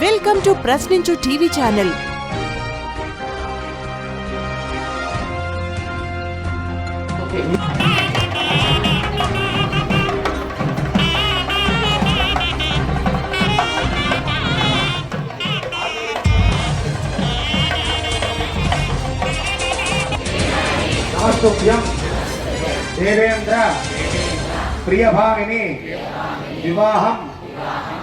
welcome to Prashninchu TV channel నమస్తుభ్యం దేవేంద్ర ప్రియభామిని వివాహం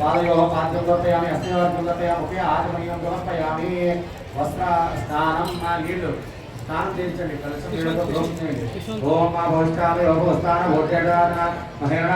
పాదయోగ ఒకే ఆచమనీయం వస్త్ర స్నానం మా నీళ్ళు. స్నానం చేయించండి కలసం ఓం మా మహిళ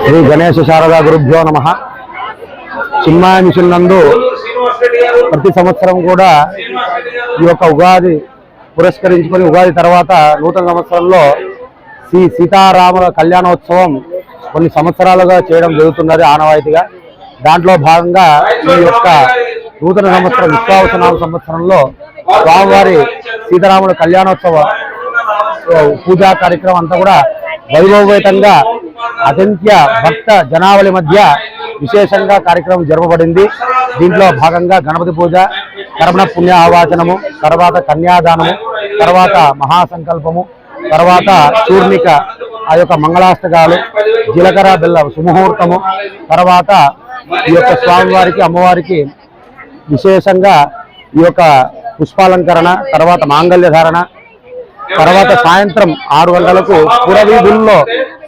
శ్రీ గణేశ శారదా గురుభ్యో నమ. చిన్మాయ మిషన్ నందు ప్రతి సంవత్సరం కూడా ఈ యొక్క ఉగాది పురస్కరించుకొని ఉగాది తర్వాత నూతన సంవత్సరంలో శ్రీ సీతారాముల కళ్యాణోత్సవం కొన్ని సంవత్సరాలుగా చేయడం జరుగుతున్నది ఆనవాయితీగా. దాంట్లో భాగంగా ఈ యొక్క నూతన సంవత్సరం విశ్వావసనామ సంవత్సరంలో స్వామివారి సీతారాముల కళ్యాణోత్సవ పూజా కార్యక్రమం అంతా కూడా వైభవపేతంగా అసంఖ్య భక్త జనావళి మధ్య విశేషంగా కార్యక్రమం జరపబడింది. దీంట్లో భాగంగా గణపతి పూజ కర్మణ పుణ్య ఆవాచనము తర్వాత కన్యాదానము తర్వాత మహాసంకల్పము తర్వాత చూర్ణిక ఆ యొక్క మంగళాష్టకాలు జీలకర్ర బెల్ల సుముహూర్తము తర్వాత ఈ యొక్క స్వామివారికి అమ్మవారికి విశేషంగా ఈ యొక్క పుష్పాలంకరణ తర్వాత మాంగళ్య ధారణ తర్వాత సాయంత్రం ఆరు గంటలకు పురవీధుల్లో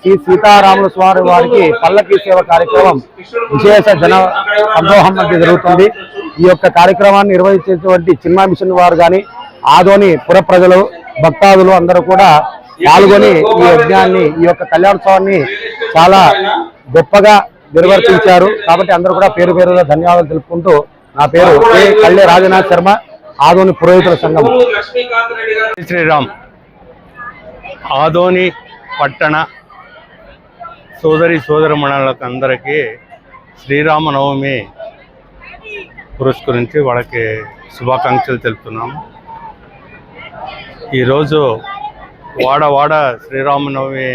శ్రీ సీతారాముల స్వామి వారికి పల్లకి సేవ కార్యక్రమం విశేష జన సందోహం మధ్య జరుగుతుంది. ఈ యొక్క కార్యక్రమాన్ని నిర్వహించేటువంటి చిన్మా మిషన్ వారు కానీ ఆదోని పుర ప్రజలు భక్తాదులు అందరూ కూడా పాల్గొని ఈ యజ్ఞాన్ని ఈ యొక్క కళ్యాణోత్సవాన్ని చాలా గొప్పగా నిర్వర్తించారు. కాబట్టి అందరూ కూడా పేరు పేరుగా ధన్యవాదాలు తెలుపుకుంటూ నా పేరు కె. కళ్ళే రాజనాథ్ శర్మ ఆదోని పురోహితుల సంఘం. శ్రీరామ్. ఆదోని పట్టణ సోదరి సోదరమణులకు అందరికీ శ్రీరామనవమి పురస్కరించి వాళ్ళకి శుభాకాంక్షలు తెలుపుతున్నాము ఈరోజు వాడ వాడ శ్రీరామనవమి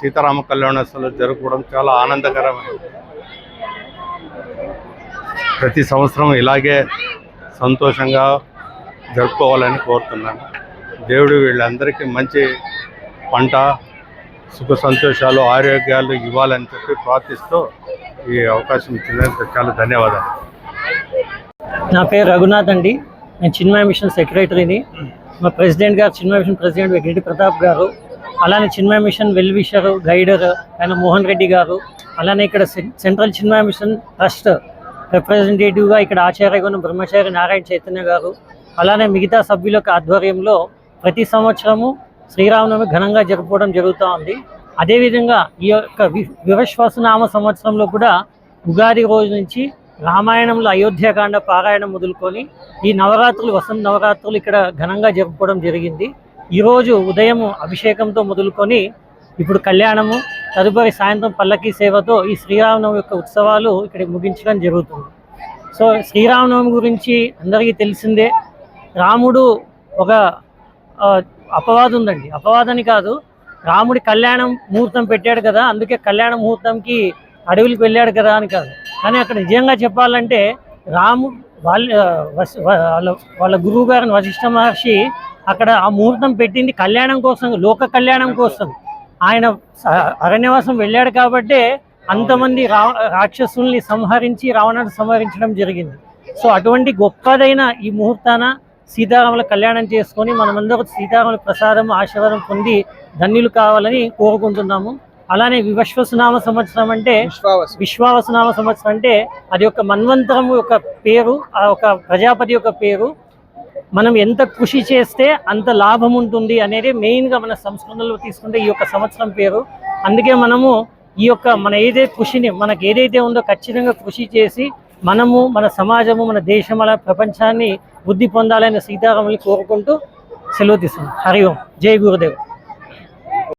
సీతారామ కళ్యాణోత్సవాలు జరుపుకోవడం చాలా ఆనందకరమైనది. ప్రతి సంవత్సరం ఇలాగే సంతోషంగా జరుపుకోవాలని కోరుతున్నాను. దేవుడు వీళ్ళందరికీ మంచి పంట సుఖ సంతోషాలు ఆరోగ్యాలు ఇవ్వాలని చెప్పి ప్రార్థిస్తూ ఈ అవకాశం ఇచ్చినందుకు చాలా ధన్యవాదాలు. నా పేరు రఘునాథ్ అండి. నేను చిన్మయ మిషన్ సెక్రటరీని. మా ప్రెసిడెంట్ గారు చిన్మయ మిషన్ ప్రెసిడెంట్ వెంకటి ప్రతాప్ గారు అలానే చిన్మయ మిషన్ వెల్విషర్ గైడర్ ఆయన మోహన్ రెడ్డి గారు అలానే ఇక్కడ సెంట్రల్ చిన్మయ మిషన్ ట్రస్ట్ రిప్రజెంటేటివ్గా ఇక్కడ ఆచార్యగుణం బ్రహ్మచారి నారాయణ చైతన్య గారు అలానే మిగతా సభ్యుల యొక్క ఆధ్వర్యంలో ప్రతి సంవత్సరము శ్రీరామనవమి ఘనంగా జరుపుకోవడం జరుగుతూ ఉంది. అదేవిధంగా ఈ యొక్క వి- వివశ్వాసనామ సంవత్సరంలో కూడా ఉగాది రోజు నుంచి రామాయణంలో అయోధ్యకాండ పారాయణం మొదలుకొని ఈ నవరాత్రులు వసంత నవరాత్రులు ఇక్కడ ఘనంగా జరుపుకోవడం జరిగింది. ఈరోజు ఉదయం అభిషేకంతో మొదలుకొని ఇప్పుడు కళ్యాణము తదుపరి సాయంత్రం పల్లకీ సేవతో ఈ శ్రీరామనవమి యొక్క ఉత్సవాలు ఇక్కడ ముగించడం జరుగుతుంది. సో శ్రీరామనవమి గురించి అందరికీ తెలిసిందే రాముడు ఒక అపవాదం ఉందండి. అపవాదని కాదు రాముడి కళ్యాణం ముహూర్తం పెట్టాడు కదా అందుకే కళ్యాణ ముహూర్తంకి అడవులకు వెళ్ళాడు కదా అని కాదు. కానీ అక్కడ నిజంగా చెప్పాలంటే రాము వాళ్ళ వాళ్ళ వాళ్ళ గురువు గారిని వశిష్ఠ మహర్షి అక్కడ ఆ ముహూర్తం పెట్టింది కళ్యాణం కోసం లోక కళ్యాణం కోసం. ఆయన స- అరణ్యవాసం వెళ్ళాడు కాబట్టే అంతమంది రా రాక్షసుల్ని సంహరించి రావణాన్ని సంహరించడం జరిగింది. సో అటువంటి గొప్పదైన ఈ ముహూర్తాన సీతారాముల కళ్యాణం చేసుకొని మనమందరూ సీతారాముల ప్రసాదం ఆశీర్వాదం పొంది ధన్యులు కావాలని కోరుకుంటున్నాము. అలానే విశ్వసనామ సంవత్సరం అంటే విశ్వావసనామ సంవత్సరం అంటే అది ఒక మన్వంతరం యొక్క పేరు ఆ ఒక ప్రజాపతి యొక్క పేరు. మనం ఎంత కృషి చేస్తే అంత లాభం ఉంటుంది అనేది మెయిన్గా మన సంస్కృతంలో తీసుకుంటే ఈ యొక్క సంవత్సరం పేరు. అందుకే మనము ఈ యొక్క మన ఏదైతే కృషిని మనకు ఏదైతే ఉందో ఖచ్చితంగా కృషి చేసి మనము మన సమాజము మన దేశం అలా ప్రపంచాన్ని వృద్ధి పొందాలని సీతారాముని కోరుకుంటూ సెలవు తీసుకున్నాం హరి ఓం. జై గురుదేవ్.